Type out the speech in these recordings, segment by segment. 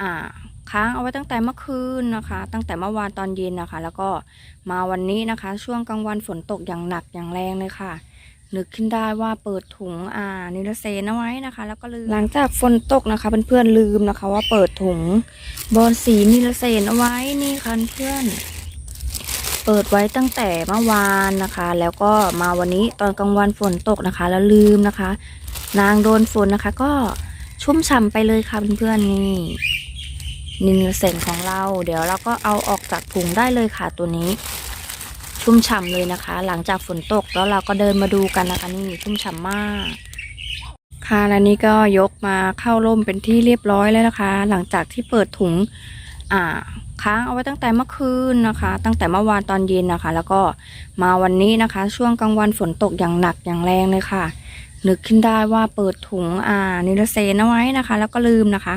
อ่าค้างเอาไว้ตั้งแต่เมื่อคืนนะคะ ตั้งแต่เมื่อวานตอนเย็นนะคะ แล้วก็มาวันนี้นะคะ ช่วงกลางวันฝนตกอย่างหนักอย่างแรงเลยค่ะ นึกขึ้นได้ว่าเปิดถุงอ่านิรเซนเอาไว้นะคะ แล้วก็ลืมหลังจากฝนตกนะคะเพื่อนๆลืมนะคะ ว่าเปิดถุงบอลสีนิรเซนเอาไว้นี่ค่ะเพื่อนเปิดไว้ตั้งแต่เมื่อวานนะคะ แล้วก็มาวันนี้ตอนกลางวันฝนตกนะคะ แล้วลืมนะคะ นางโดนฝนนะคะ ก็ชุ่มฉ่ำไปเลยค่ะเพื่อนๆนี่ นินเซนของเรา เดี๋ยวเราก็เอาออกจากถุงได้เลยค่ะตัวนี้ ชุ่มฉ่ำเลยนะคะ หลังจากฝนตกแล้วเราก็เดินมาดูกันนะคะนี่ชุ่มฉ่ำมาก ค่ะแล้วนี่ก็ยกมาเข้าร่มเป็นที่เรียบร้อยแล้วนะคะ หลังจากที่เปิดถุงอ่าค้างเอาไว้ตั้งแต่เมื่อคืนนะคะ ตั้งแต่เมื่อวานตอนเย็นนะคะ แล้วก็มาวันนี้นะคะ ช่วงกลางวันฝนตกอย่างหนักอย่างแรงเลยค่ะ นึกขึ้นได้ว่าเปิดถุงอ่านิรเซนเอาไว้นะคะ แล้วก็ลืมนะคะ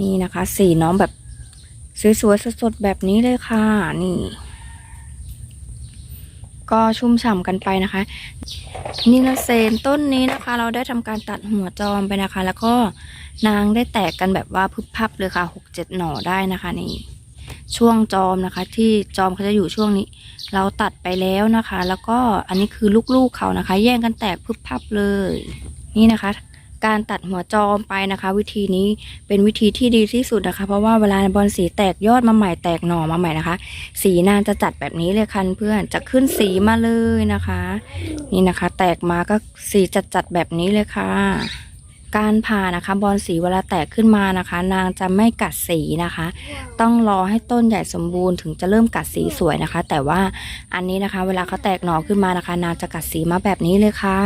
นี่นะคะ สีน้องแบบสวยๆสดๆแบบนี้เลยค่ะ นี่ ก็ชุ่มฉ่ำกันไปนะคะนิรเซนต้นนี้นะคะ เราได้ทำการตัดหัวจอมไปนะคะ แล้วก็นางได้แตกกันแบบว่าพึบพับเลยค่ะหกเจ็ดหน่อได้นะคะนี่ช่วงจอมนะคะ ที่จอมเขาจะอยู่ช่วงนี้ เราตัดไปแล้วนะคะ แล้วก็อันนี้คือลูกๆเขานะคะ แย่งกันแตกพึบพับเลย นี่นะคะ การตัดหัวจอมไปนะคะ วิธีนี้เป็นวิธีที่ดีที่สุดนะคะ เพราะว่าเวลาบอลสีแตกยอดมาใหม่แตกหน่อมาใหม่นะคะ สีนางจะจัดแบบนี้เลยค่ะเพื่อนจะขึ้นสีมาเลยนะคะ นี่นะคะ แตกมาก็สีจัดๆแบบนี้เลยค่ะ การผ่านะคะ บอลสีเวลาแตกขึ้นมานะคะ นางจะไม่กัดสีนะคะ ต้องรอให้ต้นใหญ่สมบูรณ์ถึงจะเริ่มกัดสีสวยนะคะ แต่ว่าอันนี้นะคะ เวลาเขาแตกหน่อขึ้นมานะคะ นางจะกัดสีมาแบบนี้เลยค่ะ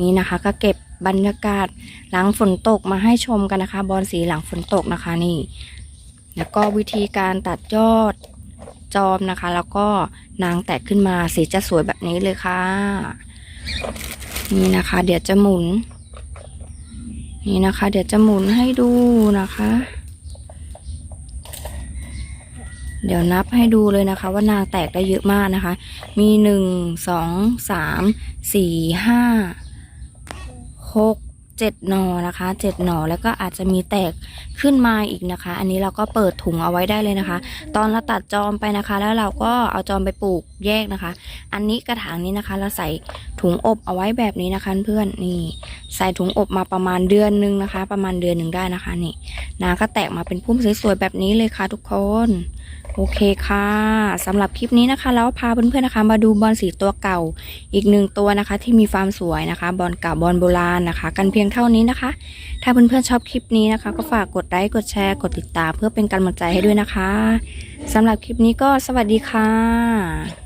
นี่นะคะก็เก็บ บรรยากาศหลังฝนตกมาให้ชมกันนะคะ บอลสีหลังฝนตกนะคะนี่ แล้วก็วิธีการตัดยอดจอมนะคะ แล้วก็นางแตกขึ้นมาสีจะสวยแบบนี้เลยค่ะ นี่นะคะ เดี๋ยวจะหมุน นี่นะคะ เดี๋ยวจะหมุนให้ดูนะคะ เดี๋ยวนับให้ดูเลยนะคะ ว่านางแตกได้เยอะมากนะคะ มีหนึ่งสองสามสี่ห้า หกเจ็ดหน่อนะคะเจ็ดหน่อแล้วก็อาจจะมีแตกขึ้นมาอีกนะคะ อันนี้เราก็เปิดถุงเอาไว้ได้เลยนะคะ ตอนเราตัดจอมไปนะคะ แล้วเราก็เอาจอมไปปลูกแยกนะคะ อันนี้กระถางนี้นะคะ เราใส่ถุงอบเอาไว้แบบนี้นะคะ เพื่อนนี่ใส่ถุงอบมาประมาณเดือนหนึ่งนะคะ ประมาณเดือนหนึ่งได้นะคะนี่นาก็แตกมาเป็นพุ่มสวยๆแบบนี้เลยค่ะทุกคน โอเคค่ะสำหรับคลิปนี้นะคะ แล้วพาเพื่อนๆนะคะ มาดูบอลสีตัวเก่าอีกหนึ่งตัวนะคะ ที่มีความสวยนะคะบอลเก่าบอลโบราณนะคะ กันเพียงเท่านี้นะคะ ถ้าเพื่อนๆชอบคลิปนี้นะคะ ก็ฝากกดไลค์กดแชร์กดติดตามเพื่อเป็นกำลังใจให้ด้วยนะคะสำหรับคลิปนี้ก็สวัสดีค่ะ